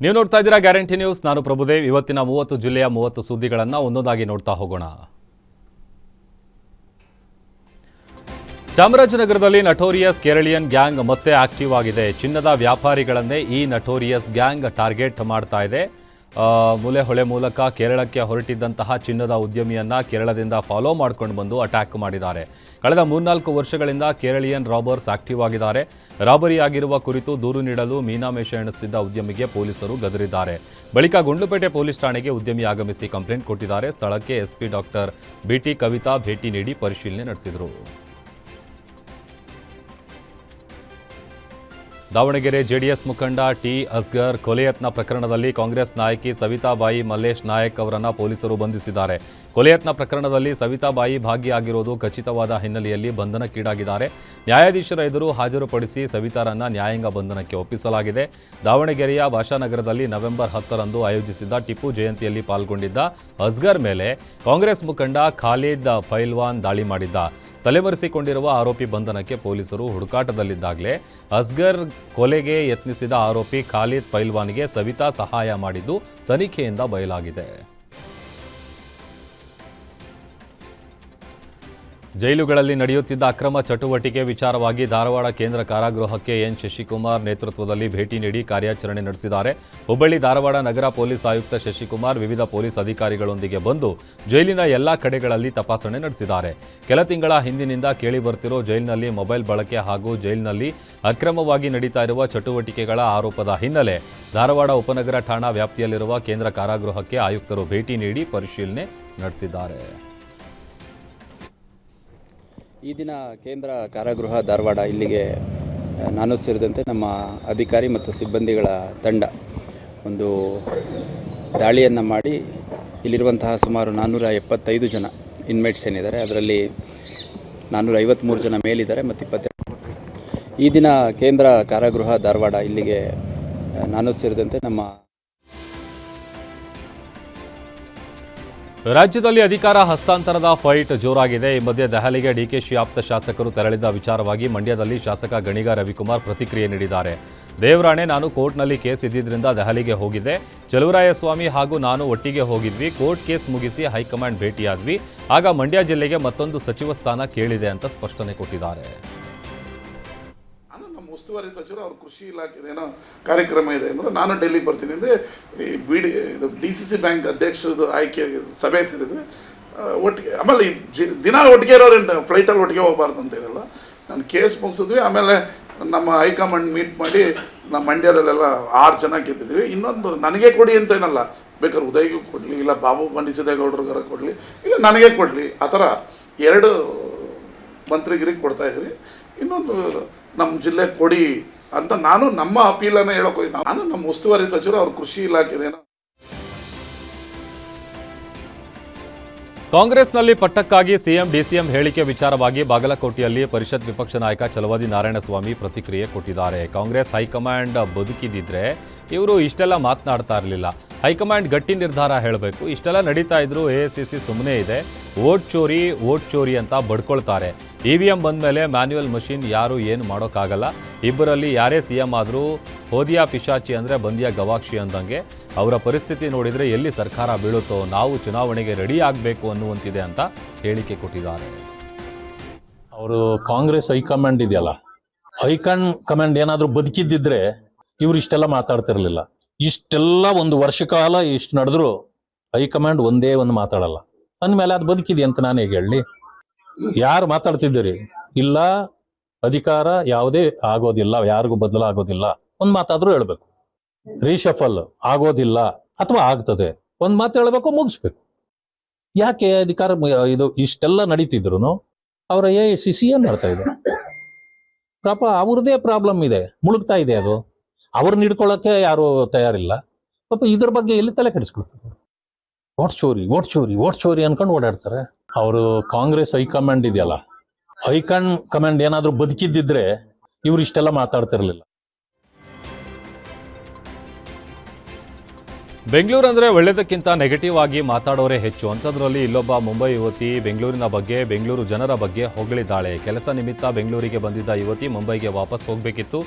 ನೀವು ನೋಡ್ತಾ ಇದ್ದೀರಾ ಗ್ಯಾರಂಟಿ ನ್ಯೂಸ್. ನಾನು ಪ್ರಭುದೇವ್. ಇವತ್ತಿನ ಮೂವತ್ತು ಜಿಲ್ಲೆಯ ಮೂವತ್ತು ಸುದ್ದಿಗಳನ್ನು ಒಂದೊಂದಾಗಿ ನೋಡ್ತಾ ಹೋಗೋಣ. ಚಾಮರಾಜನಗರದಲ್ಲಿ ನಟೋರಿಯಸ್ ಕೇರಳಿಯನ್ ಗ್ಯಾಂಗ್ ಮತ್ತೆ ಆಕ್ಟಿವ್ ಆಗಿದೆ. ಚಿನ್ನದ ವ್ಯಾಪಾರಿಗಳನ್ನೇ ಈ ನಟೋರಿಯಸ್ ಗ್ಯಾಂಗ್ ಟಾರ್ಗೆಟ್ ಮಾಡ್ತಾ ಇದೆ. ಮೂಲೆ ಹೊಳೆ ಮೂಲಕ ಕೇರಳಕ್ಕೆ ಹೊರಟಿದ್ದಂತಹ ಚಿನ್ನದ ಉದ್ಯಮಿಯನ್ನು ಕೇರಳದಿಂದ ಫಾಲೋ ಮಾಡ್ಕೊಂಡು ಬಂದು ಅಟ್ಯಾಕ್ ಮಾಡಿದ್ದಾರೆ. ಕಳೆದ ಮೂರ್ನಾಲ್ಕು ವರ್ಷಗಳಿಂದ ಕೇರಳಿಯನ್ ರಾಬರ್ಸ್ ಆಕ್ಟಿವ್ ಆಗಿದ್ದಾರೆ. ರಾಬರಿ ಆಗಿರುವ ಕುರಿತು ದೂರು ನೀಡಲು ಮೀನಾಮೇಷ ಎಣಿಸುತ್ತಿದ್ದ ಉದ್ಯಮಿಗೆ ಪೊಲೀಸರು ಗದರಿದ್ದಾರೆ. ಬಳಿಕ ಗುಂಡ್ಲುಪೇಟೆ ಪೊಲೀಸ್ ಠಾಣೆಗೆ ಉದ್ಯಮಿ ಆಗಮಿಸಿ ಕಂಪ್ಲೇಂಟ್ ಕೊಟ್ಟಿದ್ದಾರೆ. ಸ್ಥಳಕ್ಕೆ ಎಸ್ಪಿ ಡಾಕ್ಟರ್ ಬಿಟಿ ಕವಿತಾ ಭೇಟಿ ನೀಡಿ ಪರಿಶೀಲನೆ ನಡೆಸಿದರು. ದಾವಣಗೆರೆ ಜೆಡಿಎಸ್ ಮುಖಂಡ ಟಿ ಅಸ್ಗರ್ ಕೊಲೆ ಯತ್ನ ಪ್ರಕರಣದಲ್ಲಿ ಕಾಂಗ್ರೆಸ್ ನಾಯಕಿ ಸವಿತಾಬಾಯಿ ಮಲ್ಲೇಶ್ ನಾಯಕ್ ಅವರನ್ನು ಪೊಲೀಸರು ಬಂಧಿಸಿದ್ದಾರೆ. ಕೊಲೆ ಯತ್ನ ಪ್ರಕರಣದಲ್ಲಿ ಸವಿತಾಬಾಯಿ ಭಾಗಿಯಾಗಿರೋದು ಖಚಿತವಾದ ಹಿನ್ನೆಲೆಯಲ್ಲಿ ಬಂಧನಕ್ಕೀಡಾಗಿದ್ದಾರೆ. ನ್ಯಾಯಾಧೀಶರ ಎದುರು ಹಾಜರುಪಡಿಸಿ ಸವಿತಾರನ್ನ ನ್ಯಾಯಾಂಗ ಬಂಧನಕ್ಕೆ ಒಪ್ಪಿಸಲಾಗಿದೆ. ದಾವಣಗೆರೆಯ ಭಾಷಾನಗರದಲ್ಲಿ ನವೆಂಬರ್ ಹತ್ತರಂದು ಆಯೋಜಿಸಿದ್ದ ಟಿಪ್ಪು ಜಯಂತಿಯಲ್ಲಿ ಪಾಲ್ಗೊಂಡಿದ್ದ ಅಸ್ಗರ್ ಮೇಲೆ ಕಾಂಗ್ರೆಸ್ ಮುಖಂಡ ಖಾಲಿದ್ ಪೈಲ್ವಾನ್ ದಾಳಿ ಮಾಡಿದ್ದ. ತಲೆಮರೆಸಿಕೊಂಡಿರುವ ಆರೋಪಿ ಬಂಧನಕ್ಕೆ ಪೊಲೀಸರು ಹುಡುಕಾಟದಲ್ಲಿದ್ದಾಗಲೇ ಅಸ್ಗರ್ ಕೊಲೆಗೆ ಯತ್ನಿಸಿದ ಆರೋಪಿ ಖಾಲಿದ್ ಪೈಲ್ವಾನ್ಗೆ ಸವಿತಾ ಸಹಾಯ ಮಾಡಿದ್ದು ತನಿಖೆಯಿಂದ ಬಯಲಾಗಿದೆ. ಜೈಲುಗಳಲ್ಲಿ ನಡೆಯುತ್ತಿದ್ದ ಅಕ್ರಮ ಚಟುವಟಿಕೆ ವಿಚಾರವಾಗಿ ಧಾರವಾಡ ಕೇಂದ್ರ ಕಾರಾಗೃಹಕ್ಕೆ ಎನ್. ಶಶಿಕುಮಾರ್ ನೇತೃತ್ವದಲ್ಲಿ ಭೇಟಿ ನೀಡಿ ಕಾರ್ಯಾಚರಣೆ ನಡೆಸಿದ್ದಾರೆ. ಹುಬ್ಬಳ್ಳಿ ಧಾರವಾಡ ನಗರ ಪೊಲೀಸ್ ಆಯುಕ್ತ ಶಶಿಕುಮಾರ್ ವಿವಿಧ ಪೊಲೀಸ್ ಅಧಿಕಾರಿಗಳೊಂದಿಗೆ ಬಂದು ಜೈಲಿನ ಎಲ್ಲಾ ಕಡೆಗಳಲ್ಲಿ ತಪಾಸಣೆ ನಡೆಸಿದ್ದಾರೆ. ಕೆಲ ತಿಂಗಳ ಹಿಂದಿನಿಂದ ಕೇಳಿ ಬರ್ತಿರೋ ಜೈಲಿನಲ್ಲಿ ಮೊಬೈಲ್ ಬಳಕೆ ಹಾಗೂ ಜೈಲಿನಲ್ಲಿ ಅಕ್ರಮವಾಗಿ ನಡೀತಾ ಇರುವ ಚಟುವಟಿಕೆಗಳ ಆರೋಪದ ಹಿನ್ನೆಲೆ ಧಾರವಾಡ ಉಪನಗರ ಠಾಣಾ ವ್ಯಾಪ್ತಿಯಲ್ಲಿರುವ ಕೇಂದ್ರ ಕಾರಾಗೃಹಕ್ಕೆ ಆಯುಕ್ತರು ಭೇಟಿ ನೀಡಿ ಪರಿಶೀಲನೆ ನಡೆಸಿದ್ದಾರೆ. ಈ ದಿನ ಕೇಂದ್ರ ಕಾರಾಗೃಹ ಧಾರವಾಡ ಇಲ್ಲಿಗೆ ನಾನು ಸೇರಿದಂತೆ ನಮ್ಮ ಅಧಿಕಾರಿ ಮತ್ತು ಸಿಬ್ಬಂದಿಗಳ ತಂಡ ಒಂದು ದಾಳಿಯನ್ನು ಮಾಡಿ ಇಲ್ಲಿರುವಂತಹ ಸುಮಾರು ನಾನ್ನೂರ ಎಪ್ಪತ್ತೈದು ಜನ ಇನ್ಮೇಟ್ಸ್ ಏನಿದ್ದಾರೆ, ಅದರಲ್ಲಿ ನಾನ್ನೂರ ಐವತ್ತ್ಮೂರು ಜನ ಮೇಲಿದ್ದಾರೆ ಮತ್ತು ಇಪ್ಪತ್ತೆರಡು ಈ ದಿನ ಕೇಂದ್ರ ಕಾರಾಗೃಹ ಧಾರವಾಡ ಇಲ್ಲಿಗೆ ನಾನು ಸೇರಿದಂತೆ ನಮ್ಮ ರಾಜ್ಯದಲ್ಲಿ ಅಧಿಕಾರ ಹಸ್ತಾಂತರದ ಫೈಟ್ ಜೋರಾಗಿದೆ. ಈ ಮಧ್ಯೆ ದೆಹಲಿಗೆ ಡಿಕೆಶಿ ಆಪ್ತ ಶಾಸಕರು ತೆರಳಿದ್ದ ವಿಚಾರವಾಗಿ ಮಂಡ್ಯದಲ್ಲಿ ಶಾಸಕ ಗಣಿಗ ರವಿಕುಮಾರ್ ಪ್ರತಿಕ್ರಿಯೆ ನೀಡಿದ್ದಾರೆ. ದೇವರಾಣೆ, ನಾನು ಕೋರ್ಟ್ನಲ್ಲಿ ಕೇಸ್ ಇದ್ದಿದ್ದರಿಂದ ದೆಹಲಿಗೆ ಹೋಗಿದ್ದೆ. ಚಲುವರಾಯಸ್ವಾಮಿ ಹಾಗೂ ನಾನು ಒಟ್ಟಿಗೆ ಹೋಗಿದ್ವಿ. ಕೋರ್ಟ್ ಕೇಸ್ ಮುಗಿಸಿ ಹೈಕಮಾಂಡ್ ಭೇಟಿಯಾದ್ವಿ. ಆಗ ಮಂಡ್ಯ ಜಿಲ್ಲೆಗೆ ಮತ್ತೊಂದು ಸಚಿವ ಸ್ಥಾನ ಕೇಳಿದೆ ಅಂತ ಸ್ಪಷ್ಟನೆ ಕೊಟ್ಟಿದ್ದಾರೆ. ಉಸ್ತುವಾರಿ ಸಚಿವರು ಅವ್ರ ಕೃಷಿ ಇಲಾಖೆದೇನೋ ಕಾರ್ಯಕ್ರಮ ಇದೆ ಅಂದರೆ ನಾನು ಡೆಲ್ಲಿಗೆ ಬರ್ತೀನಿ ಅಂದರೆ ಈ ಬಿ ಡಿ ಇದು ಡಿ ಸಿ ಸಿ ಬ್ಯಾಂಕ್ ಅಧ್ಯಕ್ಷರದು ಆಯ್ಕೆ ಸಭೆ ಸೇರಿದ್ರೆ ಒಟ್ಟಿಗೆ ಆಮೇಲೆ ಈ ಜಿ ದಿನ ಒಟ್ಟಿಗೆ ಇರೋರೇನು ಫ್ಲೈಟಲ್ಲಿ ಒಟ್ಟಿಗೆ ಹೋಗ್ಬಾರ್ದು ಅಂತ ಏನಿಲ್ಲ. ನಾನು ಕೇಸ್ ಮುಗಿಸಿದ್ವಿ, ಆಮೇಲೆ ನಮ್ಮ ಹೈಕಮಾಂಡ್ ಮೀಟ್ ಮಾಡಿ ನಮ್ಮ ಮಂಡ್ಯದಲ್ಲೆಲ್ಲ ಆರು ಜನ ಗೆದ್ದಿದ್ವಿ. ಇನ್ನೊಂದು ನನಗೆ ಕೊಡಿ ಅಂತೇನಲ್ಲ ಬೇಕಾದ್ರೆ ಉದಯ್ಗೂ ಕೊಡಲಿ, ಇಲ್ಲ ಬಾಬು ಬಂಡಿಸಿದೇಗೌಡ್ರಿಗಾರ ಕೊಡಲಿ, ಇಲ್ಲ ನನಗೆ ಕೊಡಲಿ, ಆ ಥರ ಎರಡು ಮಂತ್ರಿಗಿರಿಗೆ ಕೊಡ್ತಾ ಇದ್ರಿ. ಇನ್ನೊಂದು ನಮ್ಮ ಜಿಲ್ಲೆ ಕೊಡಿ ಅಂತ ನಾನು ನಮ್ಮ ಅಪೀಲನ್ನು ಹೇಳೋಕೆ ಹೋಗಿ. ನಾನು ನಮ್ಮ ಉಸ್ತುವಾರಿ ಸಚಿವರು, ಅವ್ರ ಕೃಷಿ ಇಲಾಖೆದೇನೋ ಕಾಂಗ್ರೆಸ್ನಲ್ಲಿ ಪಟ್ಟಕ್ಕಾಗಿ ಸಿಎಂ, ಡಿಸಿಎಂ ಹೇಳಿಕೆ ವಿಚಾರವಾಗಿ ಬಾಗಲಕೋಟೆಯಲ್ಲಿ ಪರಿಷತ್ ವಿಪಕ್ಷ ನಾಯಕ ಚಲವಾದಿ ನಾರಾಯಣಸ್ವಾಮಿ ಪ್ರತಿಕ್ರಿಯೆ ಕೊಟ್ಟಿದ್ದಾರೆ. ಕಾಂಗ್ರೆಸ್ ಹೈಕಮಾಂಡ್ ಬದುಕಿದಿದ್ರೆ ಇವರು ಇಷ್ಟೆಲ್ಲ ಮಾತನಾಡ್ತಾ ಇರಲಿಲ್ಲ. ಹೈಕಮಾಂಡ್ ಗಟ್ಟಿ ನಿರ್ಧಾರ ಹೇಳಬೇಕು. ಇಷ್ಟೆಲ್ಲ ನಡೀತಾ ಇದ್ರು ಎ ಸುಮ್ಮನೆ ಇದೆ. ಓಟ್ ಚೋರಿ ಓಟ್ ಚೋರಿ ಅಂತ ಬಡ್ಕೊಳ್ತಾರೆ. ಇ ವಿ ಎಂ ಬಂದಮೇಲೆ ಮ್ಯಾನ್ಯುವಲ್ ಮಷಿನ್ ಯಾರು ಏನು ಮಾಡೋಕ್ಕಾಗಲ್ಲ. ಇಬ್ಬರಲ್ಲಿ ಯಾರೇ ಸಿ ಎಂ ಆದರೂ ಹೋದಿಯಾ ಪಿಶಾಚಿ ಅಂದರೆ ಬಂದಿಯಾ ಗವಾಕ್ಷಿ ಅಂದಂಗೆ ಅವರ ಪರಿಸ್ಥಿತಿ ನೋಡಿದರೆ ಎಲ್ಲಿ ಸರ್ಕಾರ ಬೀಳುತ್ತೋ, ನಾವು ಚುನಾವಣೆಗೆ ರೆಡಿ ಆಗಬೇಕು ಅನ್ನುವಂತಿದೆ ಅಂತ ಹೇಳಿಕೆ ಕೊಟ್ಟಿದ್ದಾರೆ. ಅವರು ಕಾಂಗ್ರೆಸ್ ಹೈಕಮಾಂಡ್ ಇದೆಯಲ್ಲ ಹೈಕಮಾಂಡ್ ಕಮಾಂಡ್ ಏನಾದರೂ ಬದುಕಿದ್ದಿದ್ರೆ ಇವರು ಇಷ್ಟೆಲ್ಲ ಮಾತಾಡ್ತಿರ್ಲಿಲ್ಲ. ಇಷ್ಟೆಲ್ಲ ಒಂದು ವರ್ಷ ಕಾಲ ಇಷ್ಟು ನಡೆದ್ರು ಹೈಕಮಾಂಡ್ ಒಂದೇ ಒಂದು ಮಾತಾಡಲ್ಲ. ಅಂದಮೇಲೆ ಅದು ಬದುಕಿದೆ ಅಂತ ನಾನು ಈಗ ಹೇಳಿ ಯಾರು ಮಾತಾಡ್ತಿದ್ದೀರಿ? ಇಲ್ಲ, ಅಧಿಕಾರ ಯಾವುದೇ ಆಗೋದಿಲ್ಲ, ಯಾರಿಗೂ ಬದಲಾಗೋದಿಲ್ಲ. ಒಂದ್ ಮಾತಾದ್ರೂ ಹೇಳ್ಬೇಕು. ರೀಶಫಲ್ ಆಗೋದಿಲ್ಲ ಅಥವಾ ಆಗ್ತದೆ. ಒಂದ್ ಮಾತು ಹೇಳ್ಬೇಕು, ಮುಗಿಸ್ಬೇಕು. ಯಾಕೆ ಅಧಿಕಾರ ಇದು ಇಷ್ಟೆಲ್ಲ ನಡೀತಿದ್ರು ಅವರ ಎ ಸಿ ಸಿ ಏನ್ ಮಾಡ್ತಾ ಇದೆ? ಪಾಪ ಅವ್ರದೇ ಪ್ರಾಬ್ಲಮ್ ಇದೆ. ಮುಳುಗ್ತಾ ಇದೆ ಅದು. ಅವ್ರನ್ನ ಹಿಡ್ಕೊಳ್ಳೋಕೆ ಯಾರು ತಯಾರಿಲ್ಲ. ಪಾಪ ಇದ್ರ ಬಗ್ಗೆ ಎಲ್ಲಿ ತಲೆ ಕೆಡಿಸ್ಕೊಳ್ತಾರೆ? ಓಟ್ ಚೋರಿ ಓಟ್ ಚೋರಿ ಓಟ್ ಚೋರಿ ಅನ್ಕೊಂಡು ಓಡಾಡ್ತಾರೆ. ಅವರು ಕಾಂಗ್ರೆಸ್ ಹೈಕಮಾಂಡ್ ಇದೆಯಲ್ಲ ಹೈಕಮಾಂಡ್ ಕಮಾಂಡ್ ಏನಾದ್ರೂ ಬದುಕಿದ್ದಿದ್ರೆ ಇವ್ರು ಇಷ್ಟೆಲ್ಲ ಮಾತಾಡ್ತಿರ್ಲಿಲ್ಲ. ಬೆಂಗಳೂರು ಅಂದರೆ ಒಳ್ಳೆಯದಕ್ಕಿಂತ ನೆಗೆಟಿವ್ ಆಗಿ ಮಾತಾಡೋರೇ ಹೆಚ್ಚು. ಅಂಥದ್ರಲ್ಲಿ ಇಲ್ಲೊಬ್ಬ ಮುಂಬೈ ಯುವತಿ ಬೆಂಗಳೂರಿನ ಬಗ್ಗೆ, ಬೆಂಗಳೂರು ಜನರ ಬಗ್ಗೆ ಹೊಗಳಿದ್ದಾಳೆ. ಕೆಲಸ ನಿಮಿತ್ತ ಬೆಂಗಳೂರಿಗೆ ಬಂದಿದ್ದ ಯುವತಿ ಮುಂಬೈಗೆ ವಾಪಸ್ ಹೋಗಬೇಕಿತ್ತು.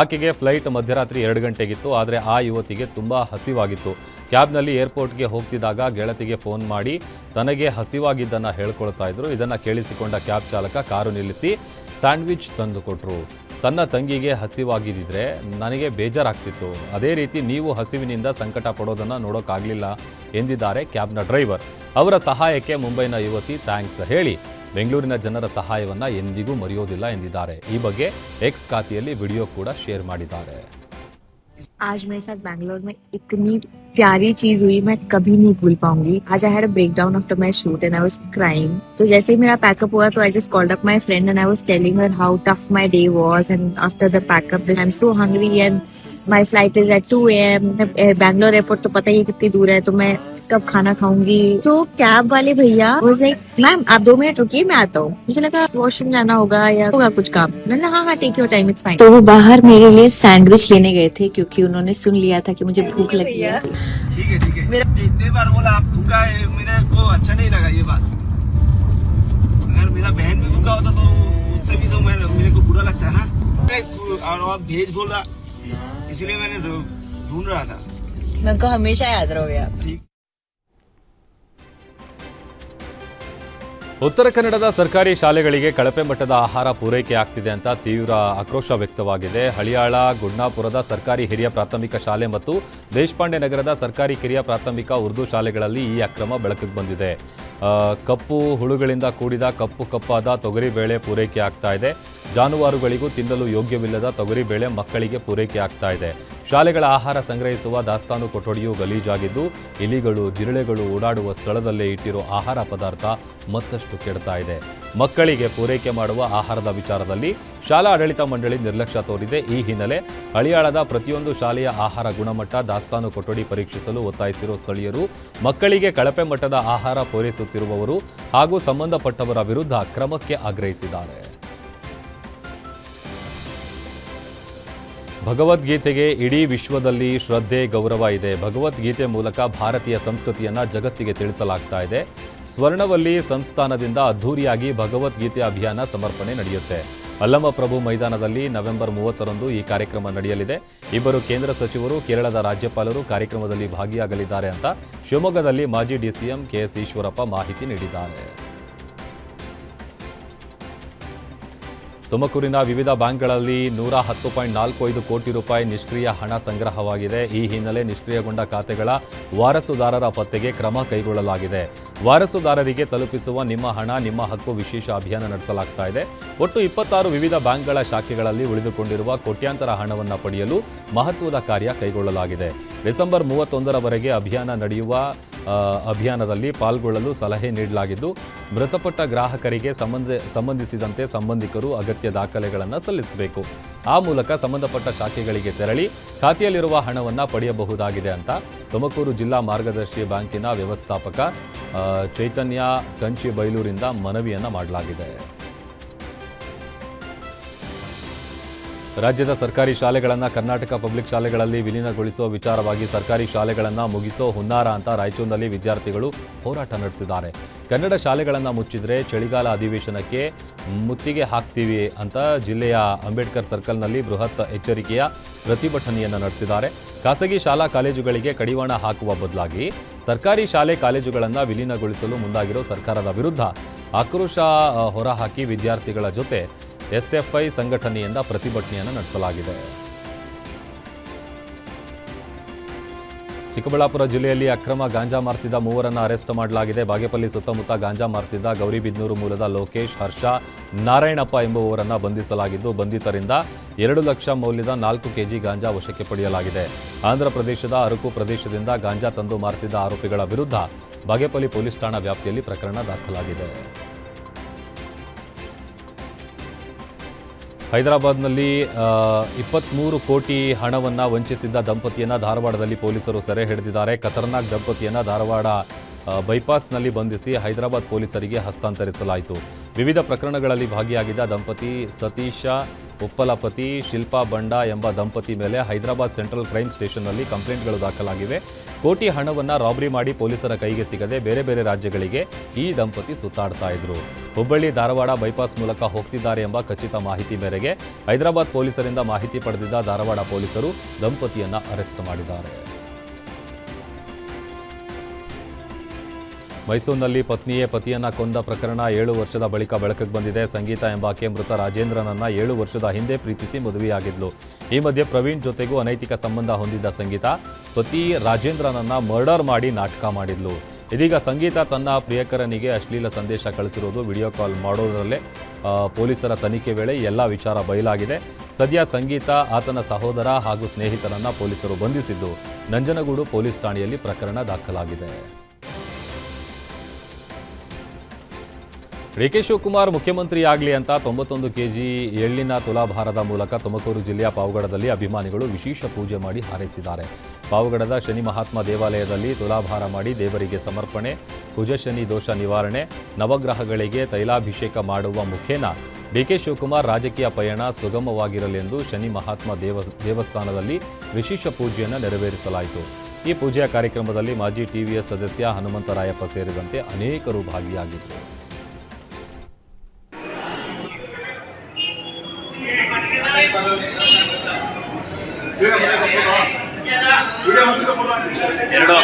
ಆಕೆಗೆ ಫ್ಲೈಟ್ ಮಧ್ಯರಾತ್ರಿ ಎರಡು ಗಂಟೆಗಿತ್ತು, ಆದರೆ ಆ ಯುವತಿಗೆ ತುಂಬ ಹಸಿವಾಗಿತ್ತು. ಕ್ಯಾಬ್ನಲ್ಲಿ ಏರ್ಪೋರ್ಟ್ಗೆ ಹೋಗ್ತಿದ್ದಾಗ ಗೆಳತಿಗೆ ಫೋನ್ ಮಾಡಿ, ತನಗೆ ಹಸಿವಾಗಿದ್ದನ್ನು ಹೇಳ್ಕೊಳ್ತಾ ಇದ್ರು, ಇದನ್ನು ಕೇಳಿಸಿಕೊಂಡ ಕ್ಯಾಬ್ ಚಾಲಕ ಕಾರು ನಿಲ್ಲಿಸಿ ಸ್ಯಾಂಡ್ವಿಚ್ ತಂದುಕೊಟ್ರು ತನ್ನ ತಂಗಿಗೆ ಹಸಿವಾಗಿದ್ದಿದ್ರೆ ನನಗೆ ಬೇಜಾರಾಗ್ತಿತ್ತು. ಅದೇ ರೀತಿ ನೀವು ಹಸಿವಿನಿಂದ ಸಂಕಟ ಪಡೋದನ್ನು ನೋಡೋಕ್ಕಾಗಲಿಲ್ಲ ಎಂದಿದ್ದಾರೆ ಕ್ಯಾಬ್ನ ಡ್ರೈವರ್. ಅವರ ಸಹಾಯಕ್ಕೆ ಮುಂಬೈನ ಯುವತಿ ಥ್ಯಾಂಕ್ಸ್ ಹೇಳಿ. ಬೆಂಗಳೂರಿನ ಜನರ ಸಹಾಯವನ್ನ ಎಂದಿಗೂ ಮರೆಯೋದಿಲ್ಲ ಎಂದಿದ್ದಾರೆ ಈ ಬಗ್ಗೆ ಎಕ್ಸ್ ಖಾತೆಯಲ್ಲಿ ವಿಡಿಯೋ ಕೂಡ ಶೇರ್ ಮಾಡಿದ್ದಾರೆ आज मेरे साथ बैंगलोर में इतनी प्यारी चीज हुई मैं कभी नहीं भूल पाऊंगी आज I had a break down after my shoot and I was crying तो जैसे ही मेरा पैकअप हुआ तो I just called up my friend and I was telling her how tough my day was and after the pack up I am so hungry and my flight is at two A M Bangalore airport तो पता ही कितनी दूर है तो मैं कब खाना खाऊँगी। तो कैब वाले भैया मैम आप दो मिनट रुकिए मैं आता हूँ। मुझे लगा वॉशरूम जाना होगा या होगा कुछ काम? मैंने हाँ हाँ take your time it's fine तो वो बाहर मेरे लिए सैंडविच लेने गए थे क्योंकि उन्होंने सुन लिया था कि मुझे भूख लगी है। ठीक है ठीक है। मेरा इतने बार बोला आप भूखा है मेरे को अच्छा नहीं लगा ये बात। अगर मेरा बहन भी भूखा होता तो उससे भी तो मेरे को बुरा लगता है ना। और आप भेज बोला। इसलिए मैंने ढूंढ रहा था। मेरे को हमेशा याद रहोगे आप। ठीक। ಉತ್ತರ ಕನ್ನಡದ ಸರ್ಕಾರಿ ಶಾಲೆಗಳಿಗೆ ಕಳಪೆ ಮಟ್ಟದ ಆಹಾರ ಪೂರೈಕೆ ಆಗ್ತಿದೆ ಅಂತ ತೀವ್ರ ಆಕ್ರೋಶ ವ್ಯಕ್ತವಾಗಿದೆ. ಹಳಿಯಾಳ ಗುಡ್ನಾಪುರದ ಸರ್ಕಾರಿ ಹಿರಿಯ ಪ್ರಾಥಮಿಕ ಶಾಲೆ ಮತ್ತು ದೇಶಪಾಂಡೆ ನಗರದ ಸರ್ಕಾರಿ ಕಿರಿಯ ಪ್ರಾಥಮಿಕ ಉರ್ದು ಶಾಲೆಗಳಲ್ಲಿ ಈ ಅಕ್ರಮ ಬೆಳಕಿಗೆ ಬಂದಿದೆ. ಕಪ್ಪು ಹುಳುಗಳಿಂದ ಕೂಡಿದ ಕಪ್ಪು ಕಪ್ಪಾದ ತೊಗರಿ ಬೇಳೆ ಪೂರೈಕೆ ಆಗ್ತಾ ಇದೆ. ಜಾನುವಾರುಗಳಿಗೂ ತಿನ್ನಲು ಯೋಗ್ಯವಿಲ್ಲದ ತೊಗರಿ ಬೇಳೆ ಮಕ್ಕಳಿಗೆ ಪೂರೈಕೆ ಆಗ್ತಾ ಇದೆ. ಶಾಲೆಗಳ ಆಹಾರ ಸಂಗ್ರಹಿಸುವ ದಾಸ್ತಾನು ಕೊಠಡಿಯು ಗಲೀಜಾಗಿದ್ದು, ಇಲಿಗಳು ಜಿರಳೆಗಳು ಓಡಾಡುವ ಸ್ಥಳದಲ್ಲೇ ಇಟ್ಟಿರೋ ಆಹಾರ ಪದಾರ್ಥ ಮತ್ತಷ್ಟು ಕೆಡ್ತಾ ಇದೆ. ಮಕ್ಕಳಿಗೆ ಪೂರೈಕೆ ಮಾಡುವ ಆಹಾರದ ವಿಚಾರದಲ್ಲಿ ಶಾಲಾ ಆಡಳಿತ ಮಂಡಳಿ ನಿರ್ಲಕ್ಷ್ಯ ತೋರಿದೆ. ಈ ಹಿನ್ನೆಲೆ ಹಳಿಯಾಳದ ಪ್ರತಿಯೊಂದು ಶಾಲೆಯ ಆಹಾರ ಗುಣಮಟ್ಟ ದಾಸ್ತಾನು ಕೊಠಡಿ ಪರೀಕ್ಷಿಸಲು ಒತ್ತಾಯಿಸಿರುವ ಸ್ಥಳೀಯರು, ಮಕ್ಕಳಿಗೆ ಕಳಪೆ ಮಟ್ಟದ ಆಹಾರ ಪೂರೈಸುತ್ತಿರುವವರು ಹಾಗೂ ಸಂಬಂಧಪಟ್ಟವರ ವಿರುದ್ಧ ಕ್ರಮಕ್ಕೆ ಆಗ್ರಹಿಸಿದ್ದಾರೆ. ಭಗವದ್ಗೀತೆಗೆ ಇಡೀ ವಿಶ್ವದಲ್ಲಿ ಶ್ರದ್ಧೆ, ಗೌರವ ಇದೆ. ಭಗವದ್ಗೀತೆ ಮೂಲಕ ಭಾರತೀಯ ಸಂಸ್ಕೃತಿಯನ್ನು ಜಗತ್ತಿಗೆ ತಿಳಿಸಲಾಗ್ತಾ ಇದೆ. ಸ್ವರ್ಣವಲ್ಲಿ ಸಂಸ್ಥಾನದಿಂದ ಅದ್ಧೂರಿಯಾಗಿ ಭಗವದ್ಗೀತೆ ಅಭಿಯಾನ ಸಮರ್ಪಣೆ ನಡೆಯುತ್ತೆ. ಅಲ್ಲಮಪ್ರಭು ಮೈದಾನದಲ್ಲಿ ನವೆಂಬರ್ ಮೂವತ್ತರಂದು ಈ ಕಾರ್ಯಕ್ರಮ ನಡೆಯಲಿದೆ. ಇಬ್ಬರು ಕೇಂದ್ರ ಸಚಿವರು, ಕೇರಳದ ರಾಜ್ಯಪಾಲರು ಕಾರ್ಯಕ್ರಮದಲ್ಲಿ ಭಾಗಿಯಾಗಲಿದ್ದಾರೆ ಅಂತ ಶಿವಮೊಗ್ಗದಲ್ಲಿ ಮಾಜಿ ಡಿಸಿಎಂ ಕೆಎಸ್ ಈಶ್ವರಪ್ಪ ಮಾಹಿತಿ ನೀಡಿದ್ದಾರೆ. ತುಮಕೂರಿನ ವಿವಿಧ ಬ್ಯಾಂಕ್ಗಳಲ್ಲಿ ನೂರ ಹತ್ತು ಪಾಯಿಂಟ್ ನಾಲ್ಕು ಐದು ಕೋಟಿ ರೂಪಾಯಿ ನಿಷ್ಕ್ರಿಯ ಹಣ ಸಂಗ್ರಹವಾಗಿದೆ. ಈ ಹಿನ್ನೆಲೆ ನಿಷ್ಕ್ರಿಯಗೊಂಡ ಖಾತೆಗಳ ವಾರಸುದಾರರ ಪತ್ತೆಗೆ ಕ್ರಮ ಕೈಗೊಳ್ಳಲಾಗಿದೆ. ವಾರಸುದಾರರಿಗೆ ತಲುಪಿಸುವ ನಿಮ್ಮ ಹಣ, ನಿಮ್ಮ ಹಕ್ಕು ವಿಶೇಷ ಅಭಿಯಾನ ನಡೆಸಲಾಗ್ತಾ ಇದೆ. ಒಟ್ಟು ಇಪ್ಪತ್ತಾರು ವಿವಿಧ ಬ್ಯಾಂಕ್ಗಳ ಶಾಖೆಗಳಲ್ಲಿ ಉಳಿದುಕೊಂಡಿರುವ ಕೋಟ್ಯಾಂತರ ಹಣವನ್ನು ಪಡೆಯಲು ಮಹತ್ವದ ಕಾರ್ಯ ಕೈಗೊಳ್ಳಲಾಗಿದೆ. ಡಿಸೆಂಬರ್ ಮೂವತ್ತೊಂದರವರೆಗೆ ಅಭಿಯಾನ ನಡೆಯುವ ಅಭಿಯಾನದಲ್ಲಿ ಪಾಲ್ಗೊಳ್ಳಲು ಸಲಹೆ ನೀಡಲಾಗಿದ್ದು, ಮೃತಪಟ್ಟ ಗ್ರಾಹಕರಿಗೆ ಸಂಬಂಧ, ಸಂಬಂಧಿಸಿದಂತೆ ಸಂಬಂಧಿಕರು ಅಗತ್ಯ ದಾಖಲೆಗಳನ್ನು ಸಲ್ಲಿಸಬೇಕು. ಆ ಮೂಲಕ ಸಂಬಂಧಪಟ್ಟ ಶಾಖೆಗಳಿಗೆ ತೆರಳಿ ಖಾತೆಯಲ್ಲಿರುವ ಹಣವನ್ನು ಪಡೆಯಬಹುದಾಗಿದೆ ಅಂತ ತುಮಕೂರು ಜಿಲ್ಲಾ ಮಾರ್ಗದರ್ಶಿ ಬ್ಯಾಂಕಿನ ವ್ಯವಸ್ಥಾಪಕ ಚೈತನ್ಯ ಕಂಚಿ ಬೈಲೂರಿಂದ ಮನವಿಯನ್ನು ಮಾಡಲಾಗಿದೆ. ರಾಜ್ಯದ ಸರ್ಕಾರಿ ಶಾಲೆಗಳನ್ನು ಕರ್ನಾಟಕ ಪಬ್ಲಿಕ್ ಶಾಲೆಗಳಲ್ಲಿ ವಿಲೀನಗೊಳಿಸುವ ವಿಚಾರವಾಗಿ ಸರ್ಕಾರಿ ಶಾಲೆಗಳನ್ನು ಮುಗಿಸೋ ಹುನ್ನಾರ ಅಂತ ರಾಯಚೂರಿನಲ್ಲಿ ವಿದ್ಯಾರ್ಥಿಗಳು ಹೋರಾಟ ನಡೆಸಿದ್ದಾರೆ. ಕನ್ನಡ ಶಾಲೆಗಳನ್ನು ಮುಚ್ಚಿದರೆ ಚಳಿಗಾಲ ಅಧಿವೇಶನಕ್ಕೆ ಮುತ್ತಿಗೆ ಹಾಕ್ತೀವಿ ಅಂತ ಜಿಲ್ಲೆಯ ಅಂಬೇಡ್ಕರ್ ಸರ್ಕಲ್ನಲ್ಲಿ ಬೃಹತ್ ಎಚ್ಚರಿಕೆಯ ಪ್ರತಿಭಟನೆಯನ್ನು ನಡೆಸಿದ್ದಾರೆ. ಖಾಸಗಿ ಶಾಲಾ ಕಾಲೇಜುಗಳಿಗೆ ಕಡಿವಾಣ ಹಾಕುವ ಬದಲಾಗಿ ಸರ್ಕಾರಿ ಶಾಲೆ ಕಾಲೇಜುಗಳನ್ನು ವಿಲೀನಗೊಳಿಸಲು ಮುಂದಾಗಿರೋ ಸರ್ಕಾರದ ವಿರುದ್ಧ ಆಕ್ರೋಶ ಹೊರಹಾಕಿ ವಿದ್ಯಾರ್ಥಿಗಳ ಜೊತೆ ಎಸ್ಎಫ್ಐ ಸಂಘಟನೆಯಿಂದ ಪ್ರತಿಭಟನೆಯನ್ನು ನಡೆಸಲಾಗಿದೆ. ಚಿಕ್ಕಬಳ್ಳಾಪುರ ಜಿಲ್ಲೆಯಲ್ಲಿ ಅಕ್ರಮ ಗಾಂಜಾ ಮಾರ್ತಿದ್ದ ಮೂವರನ್ನು ಅರೆಸ್ಟ್ ಮಾಡಲಾಗಿದೆ. ಬಾಗೇಪಲ್ಲಿ ಸುತ್ತಮುತ್ತ ಗಾಂಜಾ ಮಾರ್ತಿದ್ದ ಗೌರಿಬಿದ್ನೂರು ಮೂಲದ ಲೋಕೇಶ್, ಹರ್ಷ, ನಾರಾಯಣಪ್ಪ ಎಂಬುವವರನ್ನು ಬಂಧಿಸಲಾಗಿದ್ದು, ಬಂಧಿತರಿಂದ ಎರಡು ಲಕ್ಷ ಮೌಲ್ಯದ ನಾಲ್ಕು ಕೆಜಿ ಗಾಂಜಾ ವಶಕ್ಕೆ ಪಡೆಯಲಾಗಿದೆ. ಆಂಧ್ರ ಪ್ರದೇಶದ ಅರಕು ಪ್ರದೇಶದಿಂದ ಗಾಂಜಾ ತಂದು ಮಾರ್ತಿದ್ದ ಆರೋಪಿಗಳ ವಿರುದ್ಧ ಬಾಗೇಪಲ್ಲಿ ಪೊಲೀಸ್ ಠಾಣಾ ವ್ಯಾಪ್ತಿಯಲ್ಲಿ ಪ್ರಕರಣ ದಾಖಲಾಗಿದೆ. ಹೈದರಾಬಾದ್ನಲ್ಲಿ ಇಪ್ಪತ್ತ್ಮೂರು ಕೋಟಿ ಹಣವನ್ನು ವಂಚಿಸಿದ್ದ ದಂಪತಿಯನ್ನು ಧಾರವಾಡದಲ್ಲಿ ಪೊಲೀಸರು ಸೆರೆ ಹಿಡಿದಿದ್ದಾರೆ. ಖತರ್ನಾಕ್ ದಂಪತಿಯನ್ನು ಧಾರವಾಡ ಬೈಪಾಸ್ನಲ್ಲಿ ಬಂಧಿಸಿ ಹೈದರಾಬಾದ್ ಪೊಲೀಸರಿಗೆ ಹಸ್ತಾಂತರಿಸಲಾಯಿತು. ವಿವಿಧ ಪ್ರಕರಣಗಳಲ್ಲಿ ಭಾಗಿಯಾಗಿದ್ದ ದಂಪತಿ ಸತೀಶ ಉಪ್ಪಲಪತಿ, ಶಿಲ್ಪಾ ಬಂಡ ಎಂಬ ದಂಪತಿ ಮೇಲೆ ಹೈದರಾಬಾದ್ ಸೆಂಟ್ರಲ್ ಕ್ರೈಮ್ ಸ್ಟೇಷನ್ನಲ್ಲಿ ಕಂಪ್ಲೇಂಟ್ಗಳು ದಾಖಲಾಗಿವೆ. ಕೋಟಿ ಹಣವನ್ನು ರಾಬರಿ ಮಾಡಿ ಪೊಲೀಸರ ಕೈಗೆ ಸಿಗದೆ ಬೇರೆ ಬೇರೆ ರಾಜ್ಯಗಳಿಗೆ ಈ ದಂಪತಿ ಸುತ್ತಾಡ್ತಾ ಇದ್ರು. ಹುಬ್ಬಳ್ಳಿ, ಧಾರವಾಡ ಬೈಪಾಸ್ ಮೂಲಕ ಹೋಗ್ತಿದ್ದಾರೆ ಎಂಬ ಖಚಿತ ಮಾಹಿತಿ ಮೇರೆಗೆ ಹೈದರಾಬಾದ್ ಪೊಲೀಸರಿಂದ ಮಾಹಿತಿ ಪಡೆದಿದ್ದ ಧಾರವಾಡ ಪೊಲೀಸರು ದಂಪತಿಯನ್ನು ಅರೆಸ್ಟ್ ಮಾಡಿದ್ದಾರೆ. ಮೈಸೂರಿನಲ್ಲಿ ಪತ್ನಿಯೇ ಪತಿಯನ್ನ ಕೊಂದ ಪ್ರಕರಣ ಏಳು ವರ್ಷದ ಬಳಿಕ ಬೆಳಕಿಗೆ ಬಂದಿದೆ. ಸಂಗೀತ ಎಂಬಾಕೆ ಮೃತ ರಾಜೇಂದ್ರನನ್ನ ಏಳು ವರ್ಷದ ಹಿಂದೆ ಪ್ರೀತಿಸಿ ಮದುವೆಯಾಗಿದ್ಲು. ಈ ಮಧ್ಯೆ ಪ್ರವೀಣ್ ಜೊತೆಗೂ ಅನೈತಿಕ ಸಂಬಂಧ ಹೊಂದಿದ್ದ ಸಂಗೀತ ಪತಿ ರಾಜೇಂದ್ರನನ್ನ ಮರ್ಡರ್ ಮಾಡಿ ನಾಟಕ ಮಾಡಿದ್ಲು. ಇದೀಗ ಸಂಗೀತ ತನ್ನ ಪ್ರಿಯಕರನಿಗೆ ಅಶ್ಲೀಲ ಸಂದೇಶ ಕಳಿಸಿರೋದು ವಿಡಿಯೋ ಕಾಲ್ ಮಾಡೋದರಲ್ಲೇ ಪೊಲೀಸರ ತನಿಖೆ ವೇಳೆ ಎಲ್ಲ ವಿಚಾರ ಬಯಲಾಗಿದೆ. ಸದ್ಯ ಸಂಗೀತ ಆತನ ಸಹೋದರ ಹಾಗೂ ಸ್ನೇಹಿತರನ್ನ ಪೊಲೀಸರು ಬಂಧಿಸಿದ್ದು. ನಂಜನಗೂಡು ಪೊಲೀಸ್ ಠಾಣೆಯಲ್ಲಿ ಪ್ರಕರಣ ದಾಖಲಾಗಿದೆ. ಡಿ ಕೆ ಶಿವಕುಮಾರ್ ಮುಖ್ಯಮಂತ್ರಿಯಾಗಲಿ ಅಂತ ತೊಂಬತ್ತೊಂದು ಕೆಜಿ ಎಳ್ಳಿನ ತುಲಾಭಾರದ ಮೂಲಕ ತುಮಕೂರು ಜಿಲ್ಲೆಯ ಪಾವಗಡದಲ್ಲಿ ಅಭಿಮಾನಿಗಳು ವಿಶೇಷ ಪೂಜೆ ಮಾಡಿ ಹಾರೈಸಿದ್ದಾರೆ. ಪಾವಗಡದ ಶನಿ ಮಹಾತ್ಮ ದೇವಾಲಯದಲ್ಲಿ ತುಲಾಭಾರ ಮಾಡಿ ದೇವರಿಗೆ ಸಮರ್ಪಣೆ ಕುಜ ಶನಿ ದೋಷ ನಿವಾರಣೆ, ನವಗ್ರಹಗಳಿಗೆ ತೈಲಾಭಿಷೇಕ ಮಾಡುವ ಮುಖೇನ ಡಿಕೆ ಶಿವಕುಮಾರ್ ರಾಜಕೀಯ ಪಯಣ ಸುಗಮವಾಗಿರಲೆಂದು ಶನಿ ಮಹಾತ್ಮ ದೇವ, ದೇವಸ್ಥಾನದಲ್ಲಿ ವಿಶೇಷ ಪೂಜೆಯನ್ನು ನೆರವೇರಿಸಲಾಯಿತು. ಈ ಪೂಜೆಯ ಕಾರ್ಯಕ್ರಮದಲ್ಲಿ ಮಾಜಿ ಟಿವಿಎಸ್ ಸದಸ್ಯ ಹನುಮಂತರಾಯಪ್ಪ ಸೇರಿದಂತೆ ಅನೇಕರು ಭಾಗಿಯಾಗಿದ್ದರು. ಎರಡು